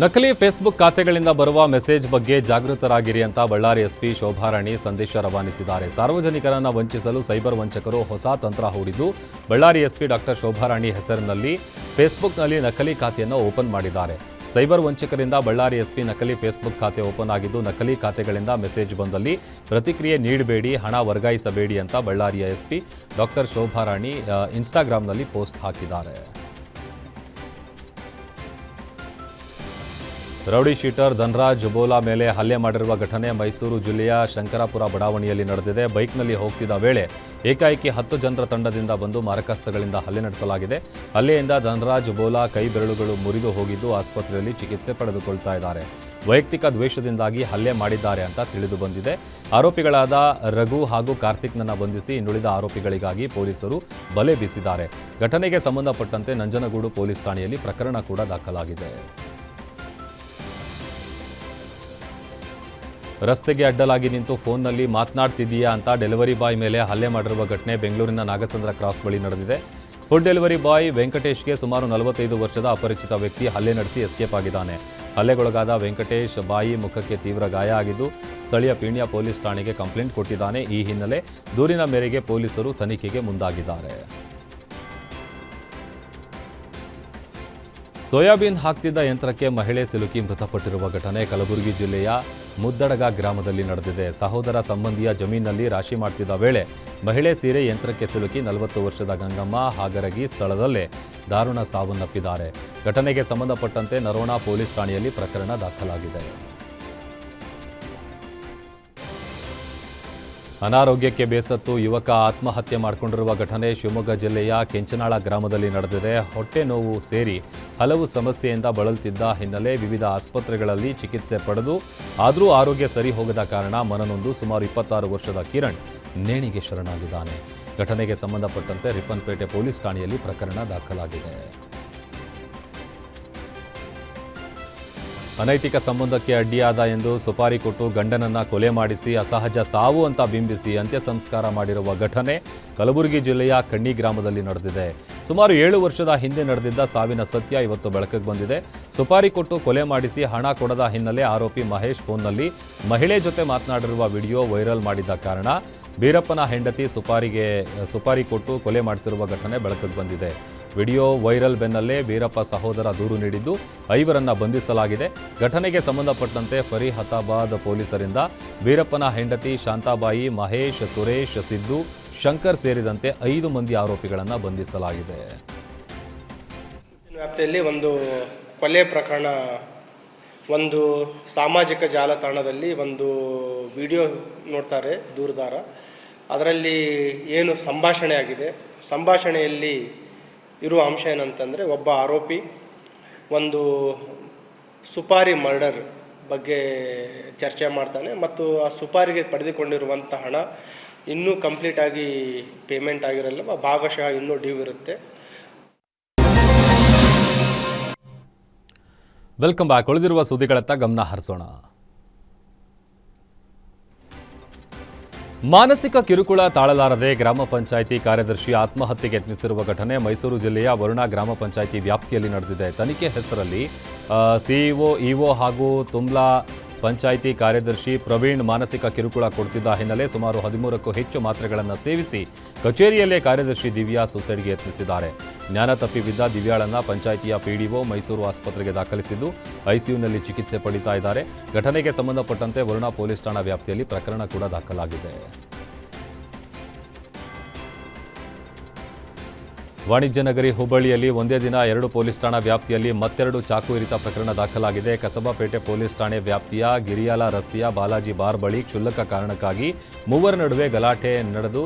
ನಕಲಿ ಫೇಸ್ಬುಕ್ ಖಾತೆಗಳಿಂದ ಬರುವ ಮೆಸೇಜ್ ಬಗ್ಗೆ ಜಾಗೃತರಾಗಿರಿ ಅಂತ ಬಳ್ಳಾರಿ ಎಸ್ಪಿ ಶೋಭಾರಾಣಿ ಸಂದೇಶ ರವಾನಿಸಿದ್ದಾರೆ. ಸಾರ್ವಜನಿಕರನ್ನು ವಂಚಿಸಲು ಸೈಬರ್ ವಂಚಕರು ಹೊಸ ತಂತ್ರ ಹೂಡಿದ್ದು, ಬಳ್ಳಾರಿ ಎಸ್ಪಿ ಡಾಕ್ಟರ್ ಶೋಭಾರಾಣಿ ಹೆಸರಿನಲ್ಲಿ ಫೇಸ್ಬುಕ್ನಲ್ಲಿ ನಕಲಿ ಖಾತೆಯನ್ನು ಓಪನ್ ಮಾಡಿದ್ದಾರೆ. ಸೈಬರ್ ವಂಚಕರಿಂದ ಬಳ್ಳಾರಿ ಎಸ್ಪಿ ನಕಲಿ ಫೇಸ್ಬುಕ್ ಖಾತೆ ಓಪನ್ ಆಗಿದ್ದು, ನಕಲಿ ಖಾತೆಗಳಿಂದ ಮೆಸೇಜ್ ಬಂದಲ್ಲಿ ಪ್ರತಿಕ್ರಿಯೆ ನೀಡಬೇಡಿ, ಹಣ ವರ್ಗಾಯಿಸಬೇಡಿ ಅಂತ ಬಳ್ಳಾರಿಯ ಎಸ್ಪಿ ಡಾಕ್ಟರ್ ಶೋಭಾರಾಣಿ ಇನ್ಸ್ಟಾಗ್ರಾಂನಲ್ಲಿ ಪೋಸ್ಟ್ ಹಾಕಿದ್ದಾರೆ. ರೌಡಿ ಶೀಟರ್ ಧನರಾಜ್ ಬೋಲಾ ಮೇಲೆ ಹಲ್ಲೆ ಮಾಡಿರುವ ಘಟನೆ ಮೈಸೂರು ಜಿಲ್ಲೆಯ ಶಂಕರಾಪುರ ಬಡಾವಣೆಯಲ್ಲಿ ನಡೆದಿದೆ. ಬೈಕ್ನಲ್ಲಿ ಹೋಗ್ತಿದ್ದ ವೇಳೆ ಏಕಾಏಕಿ ಹತ್ತು ಜನರ ತಂಡದಿಂದ ಬಂದು ಮಾರಕಾಸ್ತ್ರಗಳಿಂದ ಹಲ್ಲೆ ನಡೆಸಲಾಗಿದೆ. ಹಲ್ಲೆಯಿಂದ ಧನರಾಜ್ ಬೋಲಾ ಕೈ ಬೆರಳುಗಳು ಮುರಿದು ಹೋಗಿದ್ದು ಆಸ್ಪತ್ರೆಯಲ್ಲಿ ಚಿಕಿತ್ಸೆ ಪಡೆದುಕೊಳ್ತಾ ಇದ್ದಾರೆ. ವೈಯಕ್ತಿಕ ದ್ವೇಷದಿಂದಾಗಿ ಹಲ್ಲೆ ಮಾಡಿದ್ದಾರೆ ಅಂತ ತಿಳಿದು ಬಂದಿದೆ. ಆರೋಪಿಗಳಾದ ರಘು ಹಾಗೂ ಕಾರ್ತಿಕ್ನನ್ನು ಬಂಧಿಸಿ ಇನ್ನುಳಿದ ಆರೋಪಿಗಳಿಗಾಗಿ ಪೊಲೀಸರು ಬಲೆ ಬೀಸಿದ್ದಾರೆ. ಘಟನೆಗೆ ಸಂಬಂಧಪಟ್ಟಂತೆ ನಂಜನಗೂಡು ಪೊಲೀಸ್ ಠಾಣೆಯಲ್ಲಿ ಪ್ರಕರಣ ಕೂಡ ದಾಖಲಾಗಿದೆ. ರಸ್ತೆಗೆ ಅಡ್ಡಲಾಗಿ ನಿಂತು ಫೋನ್ನಲ್ಲಿ ಮಾತನಾಡ್ತಿದ್ದೀಯಾ ಅಂತ ಡೆಲಿವರಿ ಬಾಯ್ ಮೇಲೆ ಹಲ್ಲೆ ಮಾಡಿರುವ ಘಟನೆ ಬೆಂಗಳೂರಿನ ನಾಗಸಂದ್ರ ಕ್ರಾಸ್ ಬಳಿ ನಡೆದಿದೆ. ಫುಡ್ ಡೆಲಿವರಿ ಬಾಯ್ ವೆಂಕಟೇಶ್ಗೆ ಸುಮಾರು ನಲವತ್ತೈದು ವರ್ಷದ ಅಪರಿಚಿತ ವ್ಯಕ್ತಿ ಹಲ್ಲೆ ನಡೆಸಿ ಎಸ್ಕೇಪ್ ಆಗಿದ್ದಾನೆ. ಹಲ್ಲೆಗೊಳಗಾದ ವೆಂಕಟೇಶ್ ಬಾಯಿ ಮುಖಕ್ಕೆ ತೀವ್ರ ಗಾಯ ಆಗಿದ್ದು, ಸ್ಥಳೀಯ ಪೀಣ್ಯ ಪೊಲೀಸ್ ಠಾಣೆಗೆ ಕಂಪ್ಲೇಂಟ್ ಕೊಟ್ಟಿದ್ದಾನೆ. ಈ ಹಿನ್ನೆಲೆ ದೂರಿನ ಮೇರೆಗೆ ಪೊಲೀಸರು ತನಿಖೆಗೆ ಮುಂದಾಗಿದ್ದಾರೆ. ಸೋಯಾಬೀನ್ ಹಾಕ್ತಿದ್ದ ಯಂತ್ರಕ್ಕೆ ಮಹಿಳೆ ಸಿಲುಕಿ ಮೃತಪಟ್ಟಿರುವ ಘಟನೆ ಕಲಬುರಗಿ ಜಿಲ್ಲೆಯ ಮುದ್ದಡಗ ಗ್ರಾಮದಲ್ಲಿ ನಡೆದಿದೆ. ಸಹೋದರ ಸಂಬಂಧಿಯ ಜಮೀನಲ್ಲಿ ರಾಶಿ ಮಾಡ್ತಿದ್ದ ವೇಳೆ ಮಹಿಳೆ ಸೀರೆ ಯಂತ್ರಕ್ಕೆ ಸಿಲುಕಿ ನಲವತ್ತು ವರ್ಷದ ಗಂಗಮ್ಮ ಹಾಗರಗಿ ಸ್ಥಳದಲ್ಲೇ ದಾರುಣ ಸಾವನ್ನಪ್ಪಿದ್ದಾರೆ. ಘಟನೆಗೆ ಸಂಬಂಧಪಟ್ಟಂತೆ ನರೋಣ ಪೊಲೀಸ್ ಠಾಣೆಯಲ್ಲಿ ಪ್ರಕರಣ ದಾಖಲಾಗಿದೆ. ಅನಾರೋಗ್ಯಕ್ಕೆ ಬೇಸತ್ತು ಯುವಕ ಆತ್ಮಹತ್ಯೆ ಮಾಡಿಕೊಂಡಿರುವ ಘಟನೆ ಶಿವಮೊಗ್ಗ ಜಿಲ್ಲೆಯ ಕೆಂಚನಾಳ ಗ್ರಾಮದಲ್ಲಿ ನಡೆದಿದೆ. ಹೊಟ್ಟೆ ನೋವು ಸೇರಿ ಹಲವು ಸಮಸ್ಯೆಯಿಂದ ಬಳಲುತ್ತಿದ್ದ ಹಿನ್ನೆಲೆ ವಿವಿಧ ಆಸ್ಪತ್ರೆಗಳಲ್ಲಿ ಚಿಕಿತ್ಸೆ ಪಡೆದು ಆದರೂ ಆರೋಗ್ಯ ಸರಿ ಹೋಗದ ಕಾರಣ ಮನನೊಂದು ಸುಮಾರು ಇಪ್ಪತ್ತಾರು ವರ್ಷದ ಕಿರಣ್ ನೇಣಿಗೆ ಶರಣಾಗಿದ್ದಾನೆ. ಘಟನೆಗೆ ಸಂಬಂಧಪಟ್ಟಂತೆ ರಿಪ್ಪನ್ಪೇಟೆ ಪೊಲೀಸ್ ಠಾಣೆಯಲ್ಲಿ ಪ್ರಕರಣ ದಾಖಲಾಗಿದೆ. ಅನೈತಿಕ ಸಂಬಂಧಕ್ಕೆ ಅಡ್ಡಿಯಾದ ಎಂದು ಸುಪಾರಿ ಕೊಟ್ಟು ಗಂಡನನ್ನ ಕೊಲೆ ಮಾಡಿಸಿ ಅಸಹಜ ಸಾವು ಅಂತ ಬಿಂಬಿಸಿ ಅಂತ್ಯ ಸಂಸ್ಕಾರ ಮಾಡಿರುವ ಘಟನೆ ಕಲಬುರಗಿ ಜಿಲ್ಲೆಯ ಕಣ್ಣಿ ಗ್ರಾಮದಲ್ಲಿ ನಡೆದಿದೆ. ಸುಮಾರು ಏಳು ವರ್ಷದ ಹಿಂದೆ ನಡೆದಿದ್ದ ಸಾವಿನ ಸತ್ಯ ಇವತ್ತು ಬೆಳಕಿಗೆ ಬಂದಿದೆ. ಸುಪಾರಿ ಕೊಟ್ಟು ಕೊಲೆ ಮಾಡಿಸಿ ಹಣ ಕೊಡದ ಹಿನ್ನೆಲೆ ಆರೋಪಿ ಮಹೇಶ್ ಫೋನ್ನಲ್ಲಿ ಮಹಿಳೆ ಜೊತೆ ಮಾತನಾಡಿರುವ ವಿಡಿಯೋ ವೈರಲ್ ಮಾಡಿದ್ದ ಕಾರಣ ಬೀರಪ್ಪನ ಹೆಂಡತಿ ಸುಪಾರಿಗೆ, ಸುಪಾರಿ ಕೊಟ್ಟು ಕೊಲೆ ಮಾಡಿಸಿರುವ ಘಟನೆ ಬೆಳಕಿಗೆ ಬಂದಿದೆ. ವಿಡಿಯೋ ವೈರಲ್ ಬೆನ್ನಲ್ಲೇ ವೀರಪ್ಪ ಸಹೋದರ ದೂರು ನೀಡಿದ್ದು, ಐವರನ್ನ ಬಂಧಿಸಲಾಗಿದೆ. ಘಟನೆಗೆ ಸಂಬಂಧಪಟ್ಟಂತೆ ಫರಿಹತಾಬಾದ್ ಪೊಲೀಸರಿಂದ ವೀರಪ್ಪನ ಹೆಂಡತಿ ಶಾಂತಾಬಾಯಿ, ಮಹೇಶ್, ಸುರೇಶ್, ಸಿದ್ದು, ಶಂಕರ್ ಸೇರಿದಂತೆ ಐದು ಮಂದಿ ಆರೋಪಿಗಳನ್ನು ಬಂಧಿಸಲಾಗಿದೆ. ವ್ಯಾಪ್ತಿಯಲ್ಲಿ ಒಂದು ಕೊಲೆ ಪ್ರಕರಣ, ಒಂದು ಸಾಮಾಜಿಕ ಜಾಲತಾಣದಲ್ಲಿ ಒಂದು ವಿಡಿಯೋ ನೋಡ್ತಾರೆ ದೂರದಾರ. ಅದರಲ್ಲಿ ಏನು ಸಂಭಾಷಣೆ ಆಗಿದೆ ಸಂಭಾಷಣೆಯಲ್ಲಿ ಇರುವ ಅಂಶ ಏನಂತಂದರೆ ಒಬ್ಬ ಆರೋಪಿ ಒಂದು ಸುಪಾರಿ ಮರ್ಡರ್ ಬಗ್ಗೆ ಚರ್ಚೆ ಮಾಡ್ತಾನೆ ಮತ್ತು ಆ ಸುಪಾರಿಗೆ ಪಡೆದುಕೊಂಡಿರುವಂಥ ಹಣ ಇನ್ನೂ ಕಂಪ್ಲೀಟಾಗಿ ಪೇಮೆಂಟ್ ಆಗಿರಲ್ಲ ಭಾಗಶಃ ಇನ್ನೂ ಡ್ಯೂ ಇರುತ್ತೆ. Welcome back. ಉಳಿದಿರುವ ಸುದ್ದಿಗಳತ್ತ ಗಮನ ಹರಿಸೋಣ. ಮಾನಸಿಕ ಕಿರುಕುಳ ತಾಳಲಾರದೆ ಗ್ರಾಮ ಪಂಚಾಯಿತಿ ಕಾರ್ಯದರ್ಶಿ ಆತ್ಮಹತ್ಯೆಗೆ ಯತ್ನಿಸಿರುವ ಘಟನೆ ಮೈಸೂರು ಜಿಲ್ಲೆಯ ವರುಣಾ ಗ್ರಾಮ ಪಂಚಾಯಿತಿ ವ್ಯಾಪ್ತಿಯಲ್ಲಿ ನಡೆದಿದೆ. ತನಿಖೆ ಹೆಸರಲ್ಲಿ ಸಿಇಒ, ಇಒ ಹಾಗೂ ತುಂಬ್ಲಾ ಪಂಚಾಯಿತಿ ಕಾರ್ಯದರ್ಶಿ ಪ್ರವೀಣ್ ಮಾನಸಿಕ ಕಿರುಕುಳ ಕೊಡ್ತಿದ್ದ ಹಿನ್ನೆಲೆ ಸುಮಾರು ಹದಿಮೂರಕ್ಕೂ ಹೆಚ್ಚು ಮಾತ್ರೆಗಳನ್ನು ಸೇವಿಸಿ ಕಚೇರಿಯಲ್ಲೇ ಕಾರ್ಯದರ್ಶಿ ದಿವ್ಯಾ ಸುಸೈಡ್ಗೆ ಯತ್ನಿಸಿದ್ದಾರೆ. ಜ್ಞಾನ ತಪ್ಪಿಬಿದ್ದ ದಿವ್ಯಾಳನ್ನ ಪಂಚಾಯಿತಿಯ ಪಿಡಿಒ ಮೈಸೂರು ಆಸ್ಪತ್ರೆಗೆ ದಾಖಲಿಸಿದ್ದು ಐಸಿಯುನಲ್ಲಿ ಚಿಕಿತ್ಸೆ ಪಡಿತಾ ಇದ್ದಾರೆ. ಘಟನೆಗೆ ಸಂಬಂಧಪಟ್ಟಂತೆ ವರುಣಾ ಪೊಲೀಸ್ ಠಾಣಾ ವ್ಯಾಪ್ತಿಯಲ್ಲಿ ಪ್ರಕರಣ ಕೂಡ ದಾಖಲಾಗಿದೆ. ವಾಣಿಜ್ಯ ನಗರಿ ಹುಬ್ಬಳ್ಳಿಯಲ್ಲಿ ಒಂದೇ ದಿನ ಎರಡು ಪೊಲೀಸ್ ಠಾಣಾ ವ್ಯಾಪ್ತಿಯಲ್ಲಿ ಮತ್ತೆರಡು ಚಾಕು ಇರಿತ ಪ್ರಕರಣ ದಾಖಲಾಗಿದೆ. ಕಸಬಾಪೇಟೆ ಪೊಲೀಸ್ ಠಾಣೆ ವ್ಯಾಪ್ತಿಯ ಗಿರಿಯಾಲ ರಸ್ತೆಯ ಬಾಲಾಜಿ ಬಾರ್ ಬಳಿ ಕ್ಷುಲ್ಲಕ ಕಾರಣಕ್ಕಾಗಿ ಮೂವರ ನಡುವೆ ಗಲಾಟೆ ನಡೆದು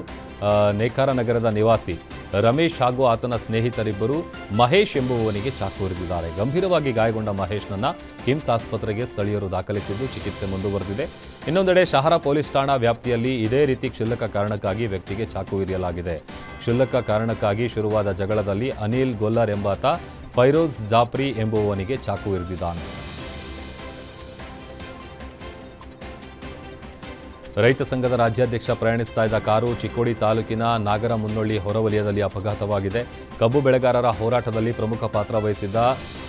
ನೇಕಾರ ನಗರದ ನಿವಾಸಿ ರಮೇಶ್ ಹಾಗೂ ಆತನ ಸ್ನೇಹಿತರಿಬ್ಬರು ಮಹೇಶ್ ಎಂಬುವವನಿಗೆ ಚಾಕು ಇರಿದಿದ್ದಾರೆ ಗಂಭೀರವಾಗಿ ಗಾಯಗೊಂಡ ಮಹೇಶ್ನನ್ನ ಕಿಮ್ಸ್ ಆಸ್ಪತ್ರೆಗೆ ಸ್ಥಳೀಯರು ದಾಖಲಿಸಿದ್ದು ಚಿಕಿತ್ಸೆ ಮುಂದುವರೆದಿದೆ. ಇನ್ನೊಂದೆಡೆ ಶಹರ ಪೊಲೀಸ್ ಠಾಣಾ ವ್ಯಾಪ್ತಿಯಲ್ಲಿ ಇದೇ ರೀತಿ ಕ್ಷುಲ್ಲಕ ಕಾರಣಕ್ಕಾಗಿ ವ್ಯಕ್ತಿಗೆ ಚಾಕು ಇರಿಯಲಾಗಿದೆ ಕ್ಷುಲ್ಲಕ ಕಾರಣಕ್ಕಾಗಿ ಶುರುವಾದ ಜಗಳದಲ್ಲಿ ಅನಿಲ್ ಗೊಲ್ಲರ್ ಎಂಬಾತ ಫೈರೋಜ್ ಜಾಫ್ರಿ ಎಂಬುವವನಿಗೆ ಚಾಕು ಇರಿದಿದ್ದಾನೆ ರೈತ ಸಂಘದ ರಾಜ್ಯಾಧ್ಯಕ್ಷ ಪ್ರಯಾಣಿಸ್ತಾ ಇದ್ದ ಕಾರು ಚಿಕ್ಕೋಡಿ ತಾಲೂಕಿನ ನಾಗರ ಮುನ್ನೊಳ್ಳಿ ಹೊರವಲಯದಲ್ಲಿ ಅಪಘಾತವಾಗಿದೆ. ಕಬ್ಬು ಬೆಳೆಗಾರರ ಹೋರಾಟದಲ್ಲಿ ಪ್ರಮುಖ ಪಾತ್ರ ವಹಿಸಿದ್ದ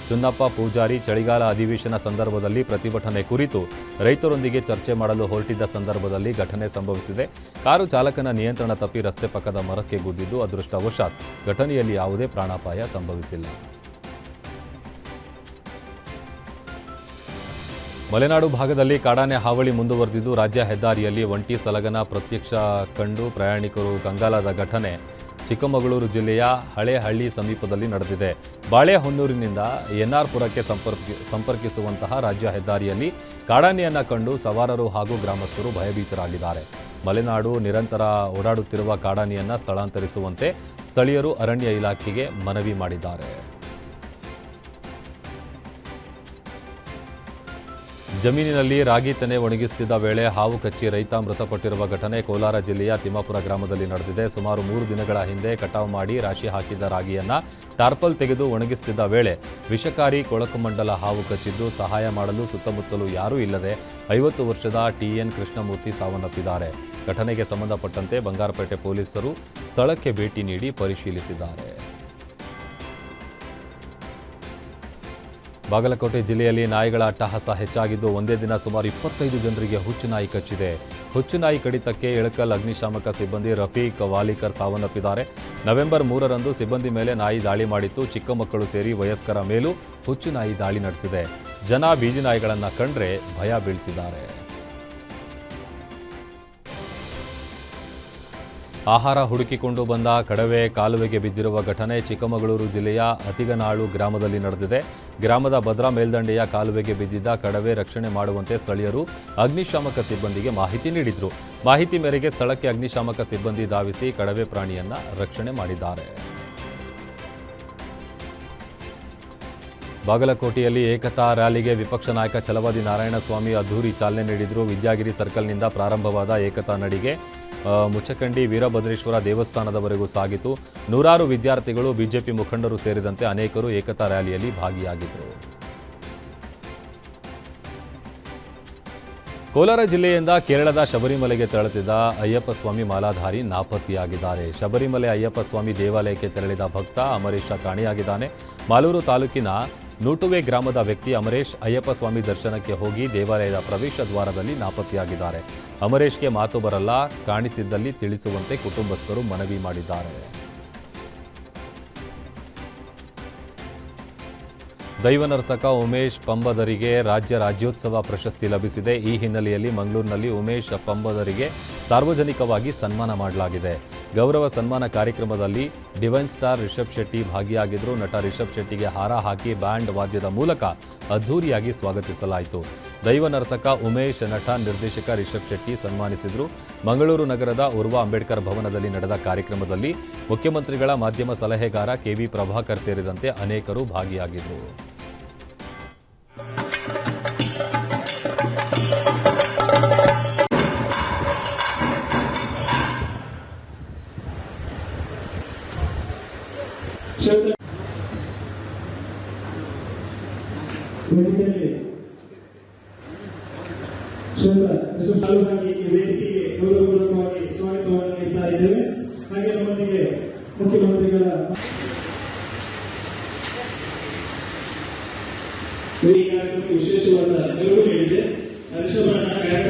ಚುನ್ನಪ್ಪ ಪೂಜಾರಿ ಚಳಿಗಾಲ ಅಧಿವೇಶನ ಸಂದರ್ಭದಲ್ಲಿ ಪ್ರತಿಭಟನೆ ಕುರಿತು ರೈತರೊಂದಿಗೆ ಚರ್ಚೆ ಮಾಡಲು ಹೊರಟಿದ್ದ ಸಂದರ್ಭದಲ್ಲಿ ಘಟನೆ ಸಂಭವಿಸಿದೆ. ಕಾರು ಚಾಲಕನ ನಿಯಂತ್ರಣ ತಪ್ಪಿ ರಸ್ತೆ ಪಕ್ಕದ ಮರಕ್ಕೆ ಗುದ್ದಿದ್ದು ಅದೃಷ್ಟವಶಾತ್ ಘಟನೆಯಲ್ಲಿ ಯಾವುದೇ ಪ್ರಾಣಾಪಾಯ ಸಂಭವಿಸಿಲ್ಲ. ಮಲೆನಾಡು ಭಾಗದಲ್ಲಿ ಕಾಡಾನೆ ಹಾವಳಿ ಮುಂದುವರೆದಿದ್ದು ರಾಜ್ಯ ಹೆದ್ದಾರಿಯಲ್ಲಿ ಒಂಟಿ ಸಲಗನ ಪ್ರತ್ಯಕ್ಷ ಕಂಡು ಪ್ರಯಾಣಿಕರು ಕಂಗಾಲಾದ ಘಟನೆ. ಚಿಕ್ಕಮಗಳೂರು ಜಿಲ್ಲೆಯ ಹಳೇಹಳ್ಳಿ ಸಮೀಪದಲ್ಲಿ ನಡೆದಿದೆ. ಬಾಳೆಹೊನ್ನೂರಿನಿಂದ ಎನ್ಆರ್ ಪುರಕ್ಕೆ ಸಂಪರ್ಕಿ, ಸಂಪರ್ಕಿಸುವಂತಹ ರಾಜ್ಯ ಹೆದ್ದಾರಿಯಲ್ಲಿ ಕಾಡಾನೆಯನ್ನು ಕಂಡು ಸವಾರರು ಹಾಗೂ ಗ್ರಾಮಸ್ಥರು ಭಯಭೀತರಾಗಿದ್ದಾರೆ. ಮಲೆನಾಡು ನಿರಂತರ ಓಡಾಡುತ್ತಿರುವ ಕಾಡಾನೆಯನ್ನು ಸ್ಥಳಾಂತರಿಸುವಂತೆ ಸ್ಥಳೀಯರು ಅರಣ್ಯ ಇಲಾಖೆಗೆ ಮನವಿ ಮಾಡಿದ್ದಾರೆ. ಜಮೀನಿನಲ್ಲಿ ರಾಗಿ ತೆನೆ ಒಣಗಿಸುತ್ತಿದ್ದ ವೇಳೆ ಹಾವು ಕಚ್ಚಿ ರೈತ ಮೃತಪಟ್ಟಿರುವ ಘಟನೆ ಕೋಲಾರ ಜಿಲ್ಲೆಯ ತಿಮ್ಮಾಪುರ ಗ್ರಾಮದಲ್ಲಿ ನಡೆದಿದೆ. ಸುಮಾರು ಮೂರು ದಿನಗಳ ಹಿಂದೆ ಕಟಾವು ಮಾಡಿ ರಾಶಿ ಹಾಕಿದ್ದ ರಾಗಿಯನ್ನ ಟಾರ್ಪಲ್ ತೆಗೆದು ಒಣಗಿಸುತ್ತಿದ್ದ ವೇಳೆ ವಿಷಕಾರಿ ಕೊಳಕು ಮಂಡಲ ಹಾವು ಕಚ್ಚಿದ್ದು ಸಹಾಯ ಮಾಡಲು ಸುತ್ತಮುತ್ತಲು ಯಾರೂ ಇಲ್ಲದೆ ಐವತ್ತು ವರ್ಷದ ಟಿಎನ್ ಕೃಷ್ಣಮೂರ್ತಿ ಸಾವನ್ನಪ್ಪಿದ್ದಾರೆ. ಘಟನೆಗೆ ಸಂಬಂಧಪಟ್ಟಂತೆ ಬಂಗಾರಪೇಟೆ ಪೊಲೀಸರು ಸ್ಥಳಕ್ಕೆ ಭೇಟಿ ನೀಡಿ ಪರಿಶೀಲಿಸಿದ್ದಾರೆ. ಬಾಗಲಕೋಟೆ ಜಿಲ್ಲೆಯಲ್ಲಿ ನಾಯಿಗಳ ಅಟ್ಟಹಾಸ ಹೆಚ್ಚಾಗಿದ್ದು ಒಂದೇ ದಿನ ಸುಮಾರು ಇಪ್ಪತ್ತೈದು ಜನರಿಗೆ ಹುಚ್ಚು ನಾಯಿ ಕಚ್ಚಿದೆ. ಹುಚ್ಚು ನಾಯಿ ಕಡಿತಕ್ಕೆ ಇಳಕಲ್ ಅಗ್ನಿಶಾಮಕ ಸಿಬ್ಬಂದಿ ರಫೀಕ್ ವಾಲಿಕರ್ ಸಾವನ್ನಪ್ಪಿದ್ದಾರೆ. ನವೆಂಬರ್ ಮೂರರಂದು ಸಿಬ್ಬಂದಿ ಮೇಲೆ ನಾಯಿ ದಾಳಿ ಮಾಡಿತ್ತು. ಚಿಕ್ಕ ಮಕ್ಕಳು ಸೇರಿ ವಯಸ್ಕರ ಮೇಲೂ ಹುಚ್ಚು ನಾಯಿ ದಾಳಿ ನಡೆಸಿದೆ. ಜನ ಬೀದಿ ನಾಯಿಗಳನ್ನು ಕಂಡ್ರೆ ಭಯ ಬೀಳ್ತಿದ್ದಾರೆ. ಆಹಾರ ಹುಡುಕಿಕೊಂಡು ಬಂದ ಕಡವೆ ಕಾಲುವೆಗೆ ಬಿದ್ದಿರುವ ಘಟನೆ ಚಿಕ್ಕಮಗಳೂರು ಜಿಲ್ಲೆಯ ಅತಿಗನಾಳು ಗ್ರಾಮದಲ್ಲಿ ನಡೆದಿದೆ. ಗ್ರಾಮದ ಭದ್ರಾ ಮೇಲ್ದಂಡೆಯ ಕಾಲುವೆಗೆ ಬಿದ್ದಿದ್ದ ಕಡವೆ ರಕ್ಷಣೆ ಮಾಡುವಂತೆ ಸ್ಥಳೀಯರು ಅಗ್ನಿಶಾಮಕ ಸಿಬ್ಬಂದಿಗೆ ಮಾಹಿತಿ ನೀಡಿದರು. ಮಾಹಿತಿ ಮೇರೆಗೆ ಸ್ಥಳಕ್ಕೆ ಅಗ್ನಿಶಾಮಕ ಸಿಬ್ಬಂದಿ ಧಾವಿಸಿ ಕಡವೆ ಪ್ರಾಣಿಯನ್ನ ರಕ್ಷಣೆ ಮಾಡಿದ್ದಾರೆ. ಬಾಗಲಕೋಟೆಯಲ್ಲಿ ಏಕತಾ ರ್ಯಾಲಿಗೆ ವಿಪಕ್ಷ ನಾಯಕ ಛಲವಾದಿ ನಾರಾಯಣಸ್ವಾಮಿ ಅದ್ಧೂರಿ ಚಾಲನೆ ನೀಡಿದರು. ವಿದ್ಯಾಗಿರಿ ಸರ್ಕಲ್ನಿಂದ ಪ್ರಾರಂಭವಾದ ಏಕತಾ ನಡಿಗೆ ಮುಚ್ಚಕಂಡಿ ವೀರಭದ್ರೇಶ್ವರ ದೇವಸ್ಥಾನದವರೆಗೂ ಸಾಗಿತು. ನೂರಾರು ವಿದ್ಯಾರ್ಥಿಗಳು ಬಿಜೆಪಿ ಮುಖಂಡರು ಸೇರಿದಂತೆ ಅನೇಕರು ಏಕತಾ ರ್ಯಾಲಿಯಲ್ಲಿ ಭಾಗಿಯಾಗಿದ್ದರು. ಕೋಲಾರ ಜಿಲ್ಲೆಯಿಂದ ಕೇರಳದ ಶಬರಿಮಲೆಗೆ ತೆರಳುತ್ತಿದ್ದ ಅಯ್ಯಪ್ಪ ಸ್ವಾಮಿ ಮಾಲಾಧಾರಿ ನಾಪತ್ತೆಯಾಗಿದ್ದಾರೆ. ಶಬರಿಮಲೆ ಅಯ್ಯಪ್ಪ ಸ್ವಾಮಿ ದೇವಾಲಯಕ್ಕೆ ತೆರಳಿದ ಭಕ್ತ ಅಮರೀಶ ಕಾಣೆಯಾಗಿದ್ದಾನೆ. ಮಾಲೂರು ತಾಲೂಕಿನ ನೂಟುವೆ ಗ್ರಾಮದ ವ್ಯಕ್ತಿ ಅಮರೇಶ್ ಅಯ್ಯಪ್ಪ ಸ್ವಾಮಿ ದರ್ಶನಕ್ಕೆ ಹೋಗಿ ದೇವಾಲಯದ ಪ್ರವೇಶ ದ್ವಾರದಲ್ಲಿ ನಾಪತ್ತೆಯಾಗಿದ್ದಾರೆ. ಅಮರೇಶ್ಗೆ ಮಾತು ಬರಲ್ಲ, ಕಾಣಿಸಿದ್ದಲ್ಲಿ ತಿಳಿಸುವಂತೆ ಕುಟುಂಬಸ್ಥರು ಮನವಿ ಮಾಡಿದ್ದಾರೆ. ದೈವನರ್ತಕ ಉಮೇಶ್ ಪಂಬದರಿಗೆ ರಾಜ್ಯ ರಾಜ್ಯೋತ್ಸವ ಪ್ರಶಸ್ತಿ ಲಭಿಸಿದೆ. ಈ ಹಿನ್ನೆಲೆಯಲ್ಲಿ ಮಂಗಳೂರಿನಲ್ಲಿ ಉಮೇಶ್ ಪಂಬದರಿಗೆ ಸಾರ್ವಜನಿಕವಾಗಿ ಸನ್ಮಾನ ಮಾಡಲಾಗಿದೆ. ಗೌರವ ಸನ್ಮಾನ ಕಾರ್ಯಕ್ರಮದಲ್ಲಿ ಡಿವೈನ್ ಸ್ಟಾರ್ ರಿಷಬ್ ಶೆಟ್ಟಿ ಭಾಗಿಯಾಗಿದ್ದರು ನಟ ರಿಷಬ್ ಶೆಟ್ಟಿಗೆ ಹಾರ ಹಾಕಿ ಬ್ಯಾಂಡ್ ವಾದ್ಯದ ಮೂಲಕ ಅದ್ಧೂರಿಯಾಗಿ ಸ್ವಾಗತಿಸಲಾಯಿತು. ದೈವ ನರ್ತಕ ಉಮೇಶ್, ನಟ ನಿರ್ದೇಶಕ ರಿಷಬ್ ಶೆಟ್ಟಿ ಸನ್ಮಾನಿಸಿದರು. ಮಂಗಳೂರು ನಗರದ ಉರ್ವ ಅಂಬೇಡ್ಕರ್ ಭವನದಲ್ಲಿ ನಡೆದ ಕಾರ್ಯಕ್ರಮದಲ್ಲಿ ಮುಖ್ಯಮಂತ್ರಿಗಳ ಮಾಧ್ಯಮ ಸಲಹೆಗಾರ ಕೆವಿ ಪ್ರಭಾಕರ್ ಸೇರಿದಂತೆ ಅನೇಕರು ಭಾಗಿಯಾಗಿದ್ದರು